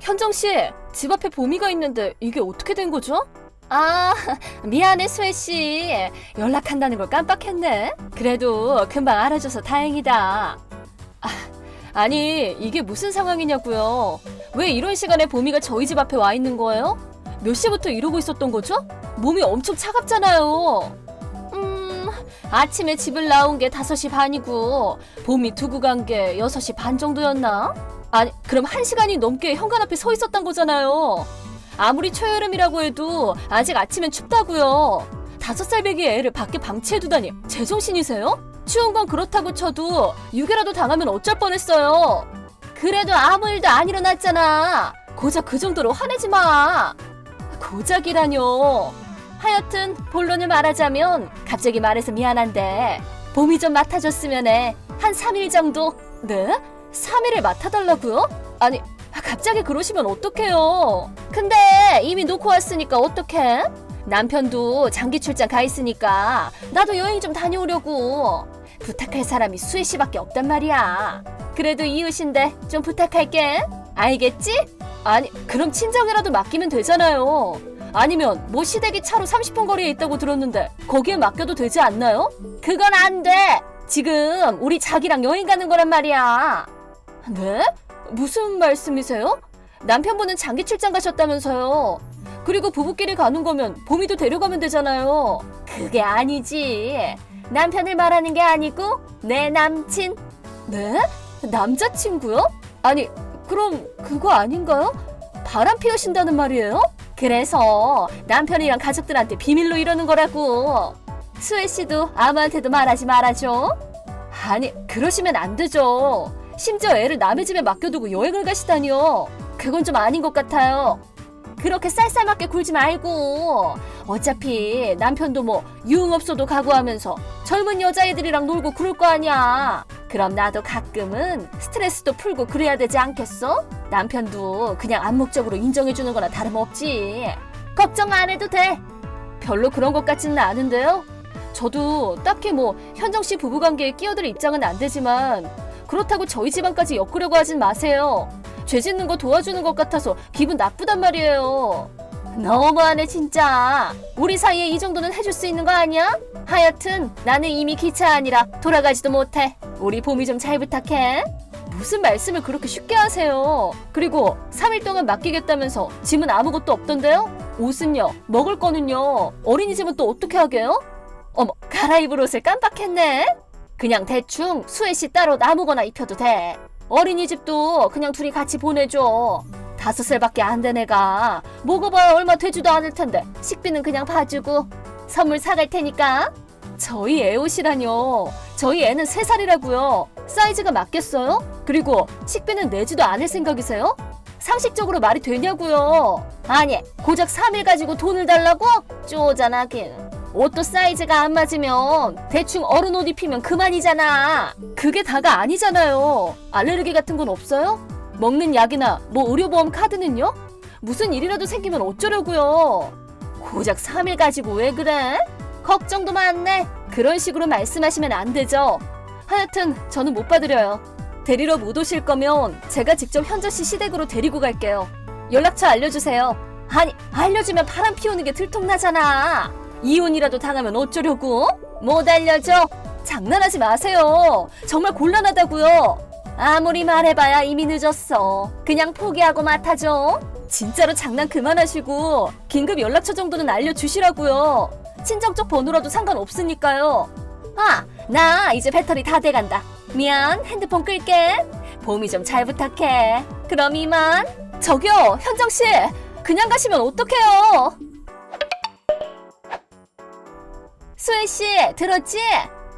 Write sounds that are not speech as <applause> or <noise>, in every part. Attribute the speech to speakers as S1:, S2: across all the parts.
S1: 현정 씨, 집 앞에 보미가 있는데 이게 어떻게 된 거죠? 아, <laughs> 미안해 수혜 씨. 연락한다는 걸 깜빡했네. 그래도 금방 알아줘서 다행이다. 아, 아니, 이게 무슨 상황이냐고요? 왜 이런 시간에 보미가 저희 집 앞에 와 있는 거예요? 몇 시부터 이러고 있었던 거죠? 몸이 엄청 차갑잖아요. 음, 아침에 집을 나온 게 5시 반이고 봄이 두고 간 게 6시 반 정도였나? 아니, 그럼 1시간이 넘게 현관 앞에 서 있었던 거잖아요. 아무리 초여름이라고 해도 아직 아침엔 춥다고요. 다섯 살 배기 애를 밖에 방치해 두다니 제정신이세요? 추운 건 그렇다고 쳐도 유괴라도 당하면 어쩔 뻔했어요. 그래도 아무 일도 안 일어났잖아. 고작 그 정도로 화내지 마. 고작이라뇨. 하여튼 본론을 말하자면 갑자기 말해서 미안한데 봄이 좀 맡아줬으면 해. 한 3일 정도. 네? 3일을 맡아달라고요? 아니 갑자기 그러시면 어떡해요. 근데 이미 놓고 왔으니까 어떡해? 남편도 장기 출장 가 있으니까 나도 여행 좀 다녀오려고. 부탁할 사람이 수혜 씨밖에 없단 말이야. 그래도 이웃인데 좀 부탁할게. 알겠지? 아니 그럼 친정이라도 맡기면 되잖아요. 아니면 뭐 시댁이 차로 30분 거리에 있다고 들었는데 거기에 맡겨도 되지 않나요? 그건 안 돼. 지금 우리 자기랑 여행 가는 거란 말이야. 네? 무슨 말씀이세요? 남편분은 장기 출장 가셨다면서요. 그리고 부부끼리 가는 거면 봄이도 데려가면 되잖아요. 그게 아니지. 남편을 말하는 게 아니고 내 남친. 네? 남자친구요? 아니, 그럼 그거 아닌가요? 바람 피우신다는 말이에요? 그래서 남편이랑 가족들한테 비밀로 이러는 거라고. 수혜 씨도 아무한테도 말하지 말아줘. 아니, 그러시면 안 되죠. 심지어 애를 남의 집에 맡겨두고 여행을 가시다니요. 그건 좀 아닌 것 같아요. 그렇게 쌀쌀맞게 굴지 말고 어차피 남편도 뭐 유흥업소도 가고 하면서 젊은 여자애들이랑 놀고 그럴 거 아니야. 그럼 나도 가끔은 스트레스도 풀고 그래야 되지 않겠어? 남편도 그냥 암묵적으로 인정해주는 거나 다름없지. 걱정 안 해도 돼. 별로 그런 것 같지는 않은데요. 저도 딱히 뭐 현정 씨 부부 관계에 끼어들 입장은 안 되지만 그렇다고 저희 집안까지 엮으려고 하진 마세요. 죄 짓는 거 도와주는 것 같아서 기분 나쁘단 말이에요. 너무하네 진짜. 우리 사이에 이 정도는 해줄 수 있는 거 아니야? 하여튼 나는 이미 기차 아니라 돌아가지도 못해. 우리 봄이 좀 잘 부탁해. 무슨 말씀을 그렇게 쉽게 하세요? 그리고 3일 동안 맡기겠다면서 짐은 아무것도 없던데요? 옷은요? 먹을 거는요? 어린이집은 또 어떻게 하게요? 어머, 갈아입을 옷을 깜빡했네? 그냥 대충 수혜 씨 따로 나무거나 입혀도 돼. 어린이집도 그냥 둘이 같이 보내줘. 다섯 살밖에 안 된 애가 먹어봐야 얼마 되지도 않을 텐데 식비는 그냥 봐주고 선물 사갈 테니까. 저희 애 옷이라뇨. 저희 애는 세 살이라고요. 사이즈가 맞겠어요? 그리고 식비는 내지도 않을 생각이세요? 상식적으로 말이 되냐고요. 아니, 고작 3일 가지고 돈을 달라고? 쪼잔하긴. 옷도 사이즈가 안 맞으면 대충 어른 옷 입히면 그만이잖아. 그게 다가 아니잖아요. 알레르기 같은 건 없어요? 먹는 약이나 뭐 의료보험 카드는요? 무슨 일이라도 생기면 어쩌려고요? 고작 3일 가지고 왜 그래? 걱정도 많네. 그런 식으로 말씀하시면 안 되죠. 하여튼 저는 못 받으려요. 데리러 못 오실 거면 제가 직접 현저 씨 시댁으로 데리고 갈게요. 연락처 알려주세요. 아니, 알려주면 바람 피우는 게 들통나잖아. 이혼이라도 당하면 어쩌려고? 못 알려줘? 장난하지 마세요. 정말 곤란하다고요. 아무리 말해봐야 이미 늦었어. 그냥 포기하고 맡아줘. 진짜로 장난 그만하시고 긴급 연락처 정도는 알려주시라고요. 친정 쪽 번호라도 상관없으니까요. 아, 나 이제 배터리 다 돼간다. 미안, 핸드폰 끌게. 봄이 좀 잘 부탁해. 그럼 이만. 저기요, 현정 씨. 그냥 가시면 어떡해요? 수혜 씨, 들었지?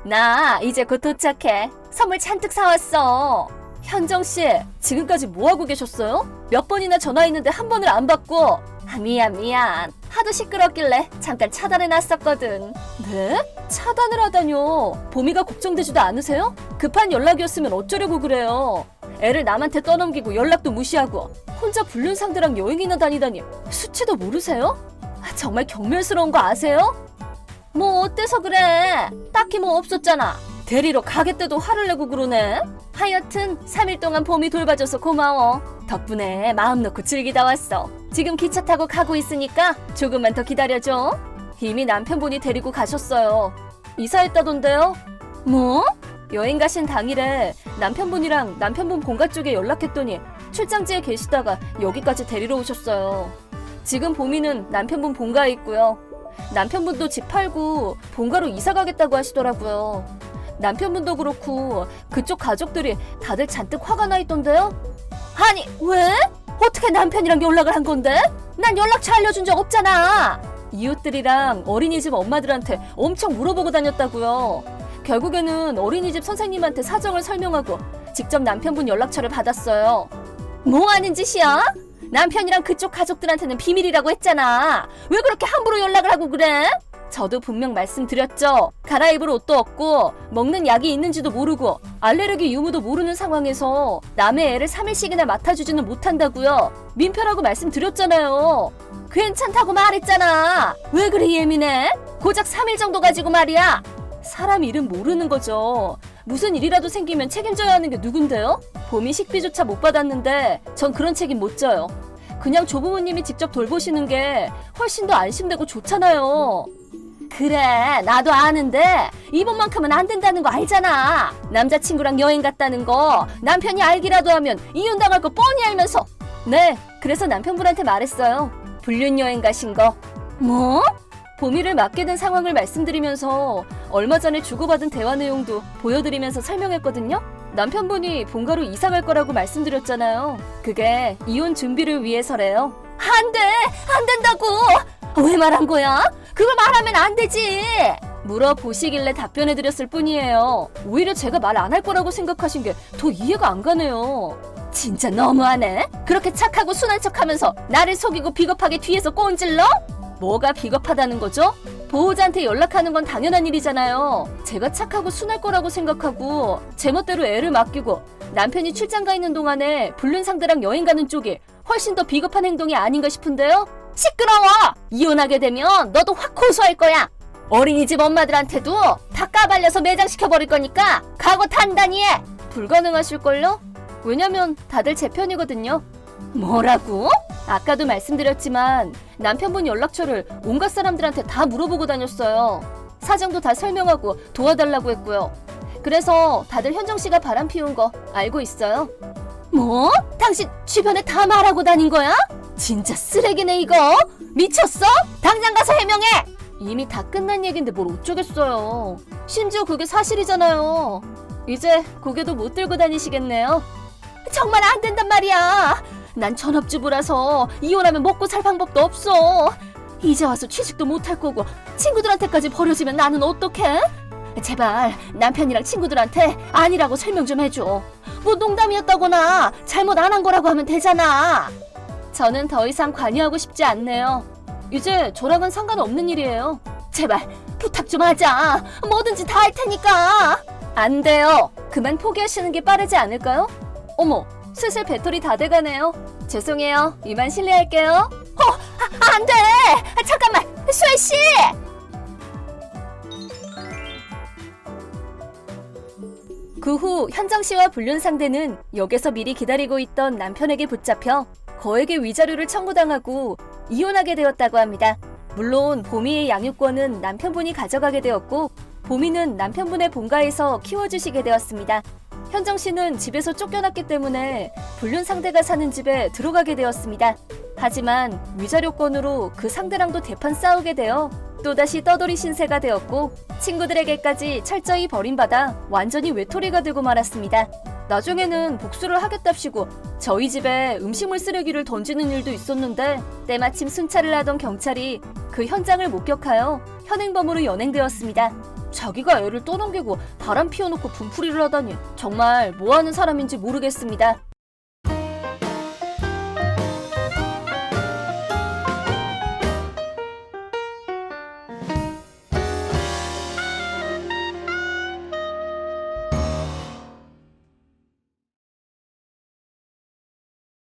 S1: 나 이제 곧 도착해. 선물 잔뜩 사왔어. 현정 씨, 지금까지 뭐 하고 계셨어요? 몇 번이나 전화했는데 한 번을 안 받고. 아, 미안, 미안. 하도 시끄럽길래 잠깐 차단해 놨었거든. 네? 차단을 하다뇨. 봄이가 걱정되지도 않으세요? 급한 연락이었으면 어쩌려고 그래요. 애를 남한테 떠넘기고 연락도 무시하고 혼자 불륜 상대랑 여행이나 다니다니 수치도 모르세요? 아, 정말 경멸스러운 거 아세요? 뭐 어때서 그래? 딱히 뭐 없었잖아. 데리러 가겠다도 화를 내고 그러네. 하여튼 3일 동안 봄이 돌봐줘서 고마워. 덕분에 마음 놓고 즐기다 왔어. 지금 기차 타고 가고 있으니까 조금만 더 기다려줘. 이미 남편분이 데리고 가셨어요. 이사했다던데요? 뭐? 여행 가신 당일에 남편분이랑 남편분 본가 쪽에 연락했더니 출장지에 계시다가 여기까지 데리러 오셨어요. 지금 보미는 남편분 본가에 있고요. 남편분도 집 팔고 본가로 이사 가겠다고 하시더라고요. 남편분도 그렇고 그쪽 가족들이 다들 잔뜩 화가 나 있던데요? 아니, 왜? 어떻게 남편이랑 연락을 한 건데? 난 연락처 알려준 적 없잖아. 이웃들이랑 어린이집 엄마들한테 엄청 물어보고 다녔다고요. 결국에는 어린이집 선생님한테 사정을 설명하고 직접 남편분 연락처를 받았어요. 뭐 하는 짓이야? 남편이랑 그쪽 가족들한테는 비밀이라고 했잖아. 왜 그렇게 함부로 연락을 하고 그래? 저도 분명 말씀드렸죠. 갈아입을 옷도 없고 먹는 약이 있는지도 모르고 알레르기 유무도 모르는 상황에서 남의 애를 3일씩이나 맡아주지는 못한다고요. 민폐라고 말씀드렸잖아요. 괜찮다고 말했잖아. 왜 그리 예민해? 고작 3일 정도 가지고 말이야. 사람 이름 모르는 거죠. 무슨 일이라도 생기면 책임져야 하는 게 누군데요? 봄이 식비조차 못 받았는데 전 그런 책임 못 져요. 그냥 조부모님이 직접 돌보시는 게 훨씬 더 안심되고 좋잖아요. 그래, 나도 아는데 이번만큼은 안 된다는 거 알잖아. 남자친구랑 여행 갔다는 거 남편이 알기라도 하면 이혼당할 거 뻔히 알면서. 네, 그래서 남편분한테 말했어요. 불륜 여행 가신 거. 뭐? 보미를 맡게 된 상황을 말씀드리면서 얼마 전에 주고받은 대화 내용도 보여드리면서 설명했거든요. 남편분이 본가로 이사 갈 거라고 말씀드렸잖아요. 그게 이혼 준비를 위해서래요. 안 돼! 안 된다고! 왜 말한 거야? 그걸 말하면 안 되지! 물어보시길래 답변해드렸을 뿐이에요. 오히려 제가 말 안 할 거라고 생각하신 게 더 이해가 안 가네요. 진짜 너무하네. 그렇게 착하고 순한 척 하면서 나를 속이고 비겁하게 뒤에서 꼰질러? 뭐가 비겁하다는 거죠? 보호자한테 연락하는 건 당연한 일이잖아요. 제가 착하고 순할 거라고 생각하고 제멋대로 애를 맡기고 남편이 출장 가 있는 동안에 불륜 상대랑 여행 가는 쪽이 훨씬 더 비겁한 행동이 아닌가 싶은데요. 시끄러워! 이혼하게 되면 너도 확 고소할 거야. 어린이집 엄마들한테도 다 까발려서 매장시켜버릴 거니까 각오 단단히 해! 불가능하실걸요? 왜냐면 다들 제 편이거든요. 뭐라고? 아까도 말씀드렸지만 남편분 연락처를 온갖 사람들한테 다 물어보고 다녔어요. 사정도 다 설명하고 도와달라고 했고요. 그래서 다들 현정 씨가 바람 피운 거 알고 있어요. 뭐? 당신 주변에 다 말하고 다닌 거야? 진짜 쓰레기네 이거. 미쳤어? 당장 가서 해명해. 이미 다 끝난 얘긴데 뭘 어쩌겠어요. 심지어 그게 사실이잖아요. 이제 고개도 못 들고 다니시겠네요. 정말 안 된단 말이야. 난 전업주부라서 이혼하면 먹고 살 방법도 없어. 이제 와서 취직도 못 할 거고 친구들한테까지 버려지면 나는 어떡해? 제발 남편이랑 친구들한테 아니라고 설명 좀 해줘. 뭐 농담이었다거나 잘못 안 한 거라고 하면 되잖아. 저는 더 이상 관여하고 싶지 않네요. 이제 저랑은 상관없는 일이에요. 제발 부탁 좀 하자. 뭐든지 다 할 테니까. 안 돼요. 그만 포기하시는 게 빠르지 않을까요? 어머, 슬슬 배터리 다 돼가네요. 죄송해요. 이만 실례할게요. 어, 아, 안 돼! 아, 잠깐만! 수혜 씨! 그 후 현정 씨와 불륜 상대는 역에서 미리 기다리고 있던 남편에게 붙잡혀 거액의 위자료를 청구당하고 이혼하게 되었다고 합니다. 물론 보미의 양육권은 남편분이 가져가게 되었고 보미는 남편분의 본가에서 키워주시게 되었습니다. 현정 씨는 집에서 쫓겨났기 때문에 불륜 상대가 사는 집에 들어가게 되었습니다. 하지만 위자료권으로 그 상대랑도 대판 싸우게 되어 또다시 떠돌이 신세가 되었고 친구들에게까지 철저히 버림받아 완전히 외톨이가 되고 말았습니다. 나중에는 복수를 하겠답시고 저희 집에 음식물 쓰레기를 던지는 일도 있었는데 때마침 순찰을 하던 경찰이 그 현장을 목격하여 현행범으로 연행되었습니다. 자기가 애를 떠넘기고 바람 피워놓고 분풀이를 하다니 정말 뭐하는 사람인지 모르겠습니다.